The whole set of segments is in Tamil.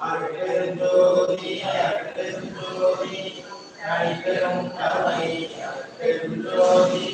அருட்பெருஞ்சோதி அருட்பெருஞ்சோதி தனிப்பெரும் கருணை ஜோதி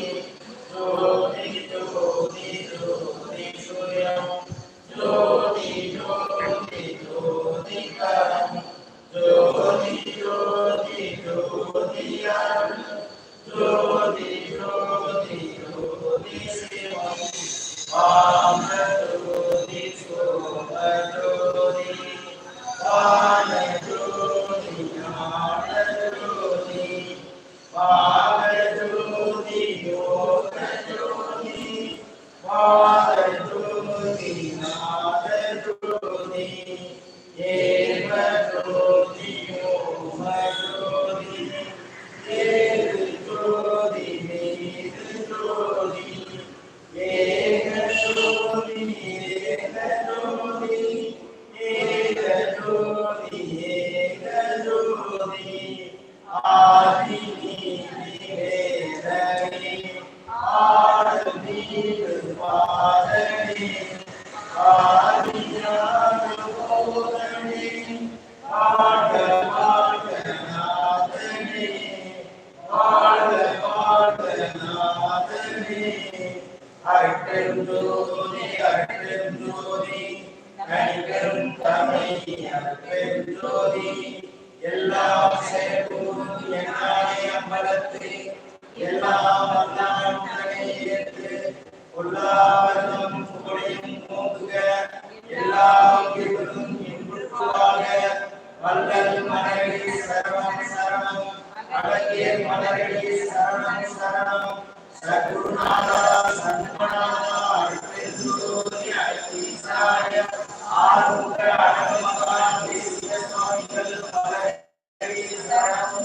வல்லல் மலரடி சரணம் சரணம் அழகிய மலரடி சரணம் சரணம் சகுருநாதா சன்மனாதா அருட்பெருஞ்சோதி அருட்ஈசாய ஆறுமுக அழகமகா தேசிய சுவாமிகள் மலரடி சரணம்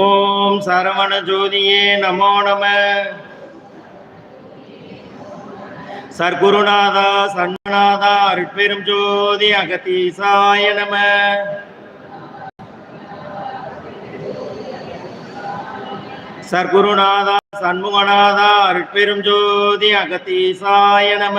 ஓம் சரவண ஜோதியே நமோ நம. சர்க்குருநாதா சண்மநாதா அருட்பெரும் ஜோதி அகத்தீசாய நம. சர்க்குருநாதா சண்முகநாதா அருட்பெரும் ஜோதி அகத்தீசாய நம.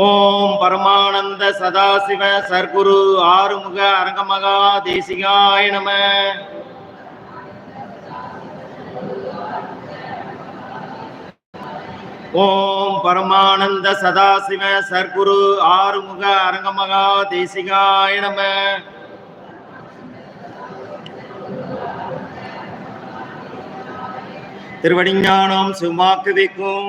ஓம் பரமானந்த சதாசிவ சர்க்குரு ஆறுமுக அரங்கமகா தேசிகாய நம. ஓம் பரமானந்த சதாசிவ சர்க்குரு ஆறுமுக அரங்கமகா தேசிகாய நம. திருவடிஞானம் சிவமாக்குவிக்கும்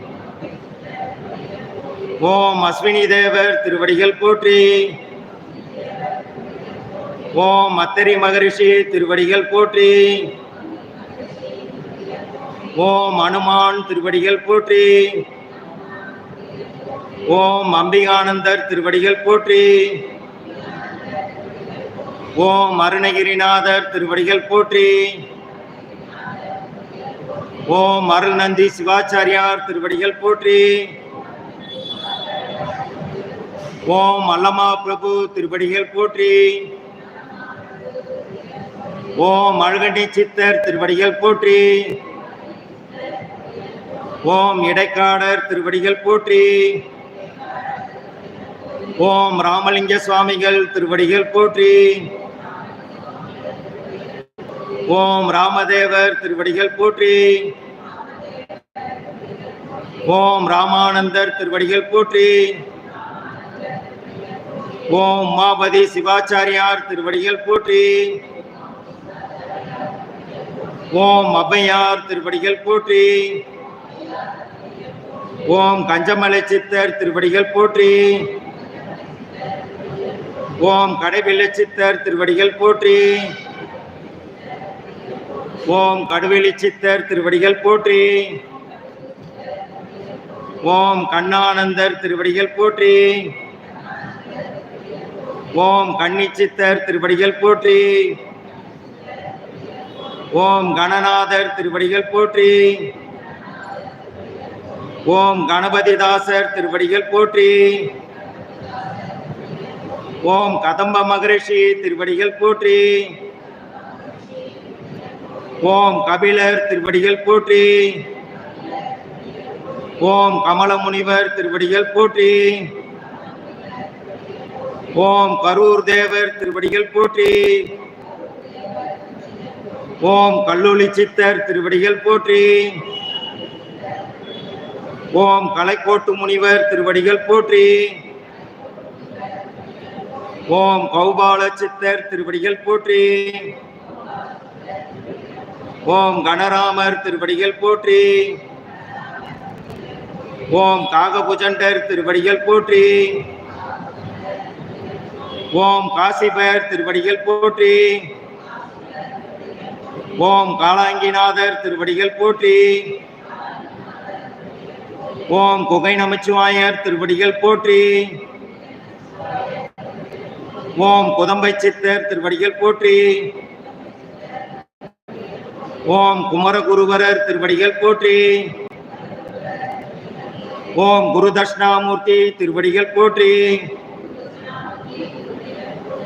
ஓம் அஸ்வினி தேவர் திருவடிகள் போற்றி. ஓம் அத்தரி மகரிஷி திருவடிகள் போற்றி. ஓம் அனுமான் திருவடிகள் போற்றி. ஓம் அம்பிகானந்தர் திருவடிகள் போற்றி. ஓம் அருணகிரிநாதர் திருவடிகள் போற்றி. ஓம் அருள்நந்தி சிவாச்சாரியார் திருவடிகள் போற்றி. ஓம் அல்லமா பிரபு திருப்படிகள் போற்றி. ஓம் அழுகண்டி சித்தர் திருவடிகள் போற்றி. ஓம் இடைக்காடர் திருவடிகள் போற்றி. ஓம் ராமலிங்க சுவாமிகள் திருவடிகள் போற்றி. ஓம் ராமதேவர் திருவடிகள் போற்றி. ஓம் ராமானந்தர் திருவடிகள் போற்றி. ஓம் மாபதி சிவாச்சாரியார் திருவடிகள் போற்றி. ஓம் அபையார் திருவடிகள் போற்றி. ஓம் கஞ்சமலை சித்தர் திருவடிகள் போற்றி. ஓம் கடைவில்லை சித்தர் திருவடிகள் போற்றி. ஓம் கடுவெளி சித்தர் திருவடிகள் போற்றி. ஓம் கண்ணானந்தர் திருவடிகள் போற்றி. ஓம் கன்னிச்சித்தர் திருப்படிகள் போற்றி. ஓம் கணநாதர் திருவடிகள் போற்றி. ஓம் கணபதிதாசர் திருவடிகள் போற்றி. ஓம் கதம்ப மகரிஷி திருவடிகள் போற்றி. ஓம் கபிலர் திருவடிகள் போற்றி. ஓம் கமல முனிவர் திருவடிகள் போற்றி. ஓம் கரூர் தேவர் திருவடிகள் போற்றி. ஓம் கல்லூலி சித்தர் திருவடிகள் போற்றி. ஓம் கலைக்கோட்டு முனிவர் திருவடிகள் போற்றி. ஓம் கௌபால சித்தர் திருவடிகள் போற்றி. ஓம் கணராமர் திருவடிகள் போற்றி. ஓம் காகபுஜண்டர் திருவடிகள் போற்றி. ஓம் காசிபயர் திருவடிகள் போற்றி. ஓம் காளாங்கிநாதர் திருவடிகள் போற்றி. ஓம் குகை நமச்சிவாயர் திருவடிகள் போற்றி. ஓம் குதம்பை சித்தர் திருவடிகள் போற்றி. ஓம் குமரகுருவரர் திருவடிகள் போற்றி. ஓம் குரு தட்சிணாமூர்த்தி திருவடிகள் போற்றி.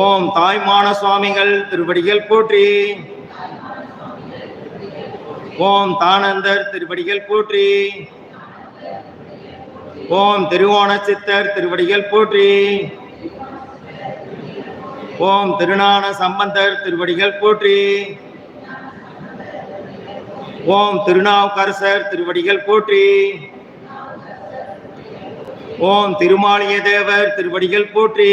ஓம் தாய்மான சுவாமிகள் திருவடிகள் போற்றி. ஓம் தானந்தர் திருவடிகள் போற்றி. ஓம் திருவோணச்சித்தர் திருவடிகள் போற்றி. ஓம் திருநான சம்பந்தர் திருவடிகள் போற்றி. ஓம் திருநாவுக்கரசர் திருவடிகள் போற்றி. ஓம் திருமாலிய தேவர் திருவடிகள் போற்றி.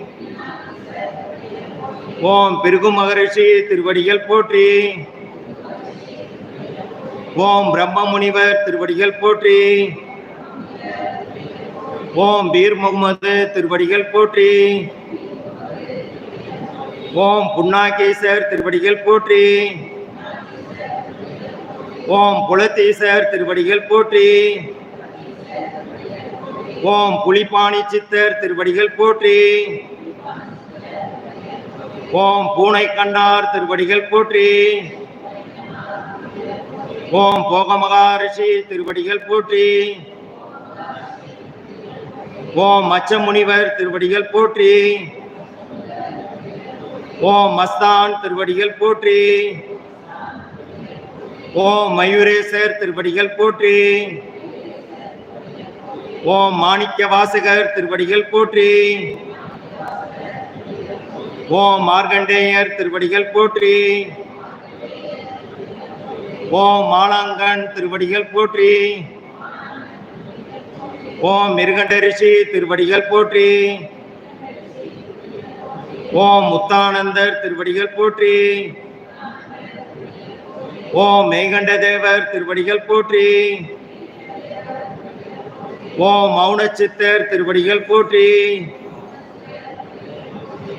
ஓம் பிருகு மகரிஷி திருவடிகள் போற்றி. ஓம் பிரம்ம முனிவர் திருவடிகள் போற்றி. ஓம் பீர் முகமது திருவடிகள் போற்றி. ஓம் புன்னாகேசர் திருவடிகள் போற்றி. ஓம் புலத்தீசர் திருவடிகள் போற்றி. ஓம் புலிபாணி சித்தர் திருவடிகள் போற்றி. ஓம் பூனை கண்டார் திருவடிகள் போற்றி. ஓம் போக மகாரிஷி திருவடிகள் போற்றி. ஓம் மச்ச முனிவர் திருவடிகள் போற்றி. ஓம் மஸ்தான் திருவடிகள் போற்றி. ஓம் மயூரேசர் திருவடிகள் போற்றி. ஓம் மாணிக்க வாசகர் திருவடிகள் போற்றி. ஓம் மார்கண்டேயர் திருவடிகள் போற்றி. ஓம் மாலாங்கன் திருவடிகள் போற்றி. ஓம் மிருகண்ட ரிஷி திருவடிகள் போற்றி. ஓம் முத்தானந்தர் திருவடிகள் போற்றி. ஓம் மெய்கண்ட தேவர் திருவடிகள் போற்றி. ஓம் மௌன சித்தர் திருவடிகள் போற்றி.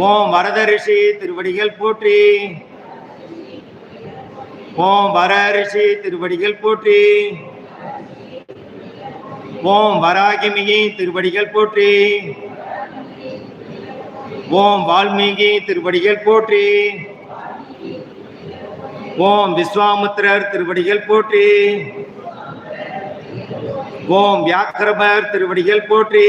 ஓம் வரத ரிஷி திருவடிகள் போற்றி. ஓம் வர ரிஷி திருவடிகள் போற்றி. ஓம் வராகிமிகி திருவடிகள் போற்றி. ஓம் வால்மீகி திருவடிகள் போற்றி. ஓம் விஸ்வாமுத்திரர் திருவடிகள் போற்றி. ஓம் வியாக்கிரபர் திருவடிகள் போற்றி.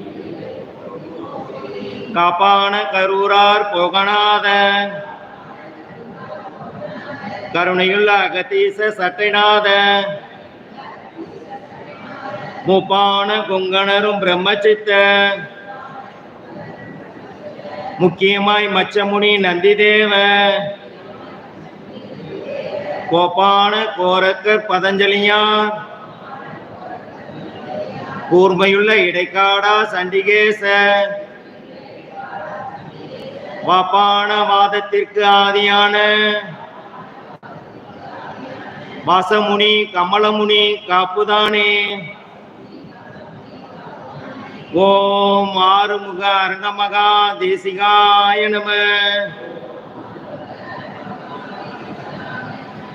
காப்பான கரூரார் போகநாத. கருணையுள்ள அகதீச சட்டைநாத. முப்பான கொங்கணரும் பிரம்மச்சித்த. முக்கியமாய் மச்சமுனி நந்திதேவ. கோப்பான கோரக்கர் பதஞ்சலியார். கூர்மையுள்ள இடைக்காடா சண்டிகேச வாப்பான வாதத்திற்கு ஆதியான வாசமுனி கமலமுனி காப்புதானே. ஓம் ஆறுமுக அரங்கமகா தேசிகாய நம.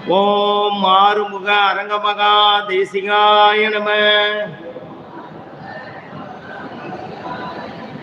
ஓம் ஆறுமுக அரங்கமகா தேசிகாய நம.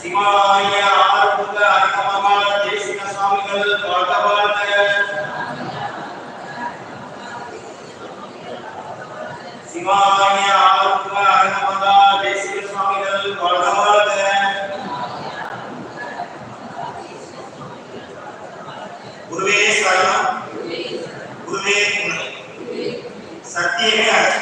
ಶಿವಾಯ ಆರುಗ ಅರಿಕಮಾದ ದೇಶಿಕ ಸ್ವಾಮಿಗಳ ದೊಡ್ಡವಾದ ಶಿವಾಯ ಆರುಗ ಅರಿಕಮಾದ ದೇಶಿಕ ಸ್ವಾಮಿಗಳ ದೊಡ್ಡವಾದ ಗುರುವೇ ಸ್ವಯಂ Yeah.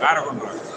வேற கொண்டு